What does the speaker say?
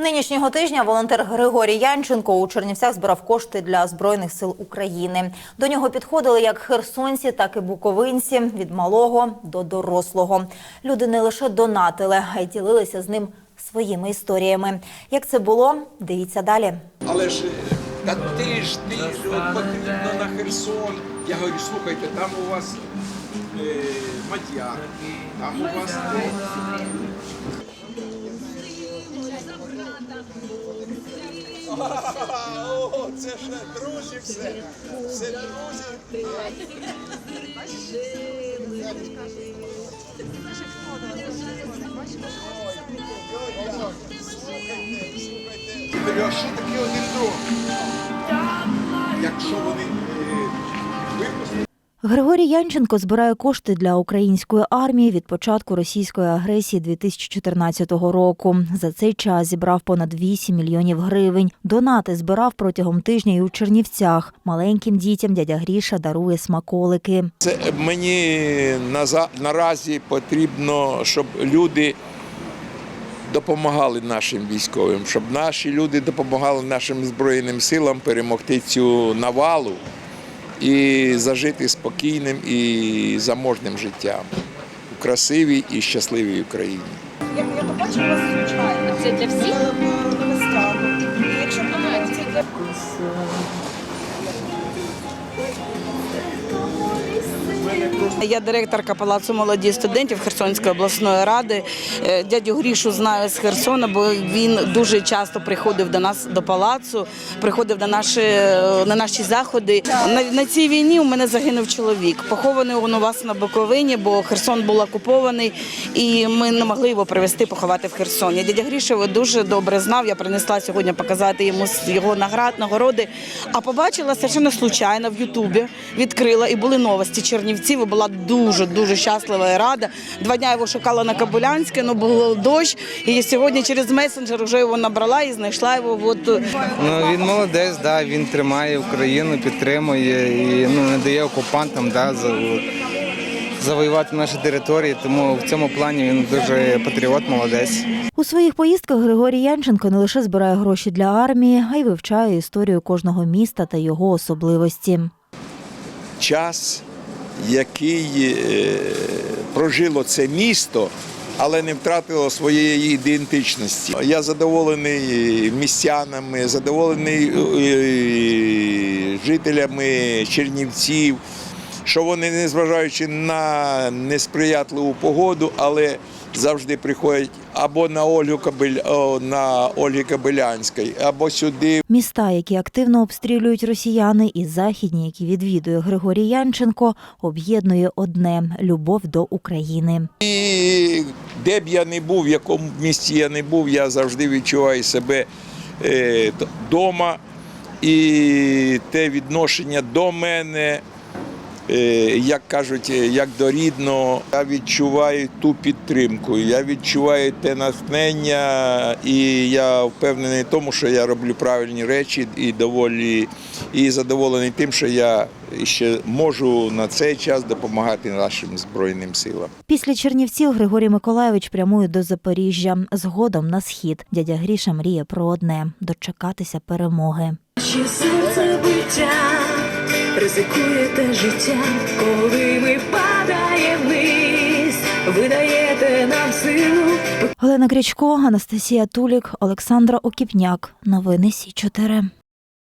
Нинішнього тижня волонтер Григорій Янченко у Чернівцях збирав кошти для збройних сил України. До нього підходили як херсонці, так і буковинці від малого до дорослого. Люди не лише донатили, а й ділилися з ним своїми історіями. Як це було? Дивіться далі. Але ж та ти ж ти потрібно на Херсон. Я говорю, слухайте, там у вас е, мадяр, там у вас О, це ж друзі все. Все друзі. Слухайте, що таке один дрон? Якщо вони е, випустять. Григорій Янченко збирає кошти для української армії від початку російської агресії 2014 року. За цей час зібрав понад 8 мільйонів гривень. Донати збирав протягом тижня і у Чернівцях. Маленьким дітям дядя Гріша дарує смаколики. Це мені наразі потрібно, щоб люди допомагали нашим військовим, щоб наші люди допомагали нашим збройним силам перемогти цю навалу і зажити спокійним і заможним життям у красивій і щасливій Україні. Я, я побачила вас звичайно. Це для всіх? Якщо це Я директорка Палацу молоді студентів Херсонської обласної ради. Е, Дядю Грішу знаю з Херсона, бо він дуже часто приходив до нас до палацу, приходив на наші, на наші заходи. На, на цій війні у мене загинув чоловік. Похований він у вас на Буковині, бо Херсон був окупований, і ми не могли його привезти поховати в Херсоні. Дядя Гріша дуже добре знав. Я принесла сьогодні показати йому його наград, нагороди. А побачила совершенно случайно в Ютубі, відкрила і були новості Чернівців. і Була дуже дуже щаслива і рада. Два дня його шукала на Кабулянське, але був дощ. І сьогодні через месенджер вже його набрала і знайшла його. От Ну він молодець, да, він тримає Україну, підтримує і ну, не дає окупантам да, за- завоювати наші території. Тому в цьому плані він дуже патріот, молодець. У своїх поїздках Григорій Янченко не лише збирає гроші для армії, а й вивчає історію кожного міста та його особливості. час, який е, прожило це місто, але не втратило своєї ідентичності. Я задоволений містянами, задоволений е, жителями Чернівців, що вони, незважаючи на несприятливу погоду, але завжди приходять або на Ольгу Кабель, на Ольги Кабелянської, або сюди, Міста, які активно обстрілюють росіяни, і західні, які відвідує Григорій Янченко, об'єднує одне любов до України. І де б я не був, в якому місті я не був, я завжди відчуваю себе вдома. І те відношення до мене, е, як кажуть, е, як до рідного, я відчуваю ту підтримку, я відчуваю те натхнення, і я впевнений в тому, що я роблю правильні речі і доволі і задоволений тим, що я ще можу на цей час допомагати нашим збройним силам. Після Чернівців Григорій Миколайович прямує до Запоріжжя. Згодом на схід. Дядя Гріша мріє про одне дочекатися перемоги. Чи серце биття ризикуєте життя, коли ми падаємо вниз, ви даєте нам силу. Олена Крічко, Анастасія Тулік, Олександра Окіпняк. Новини Сі 4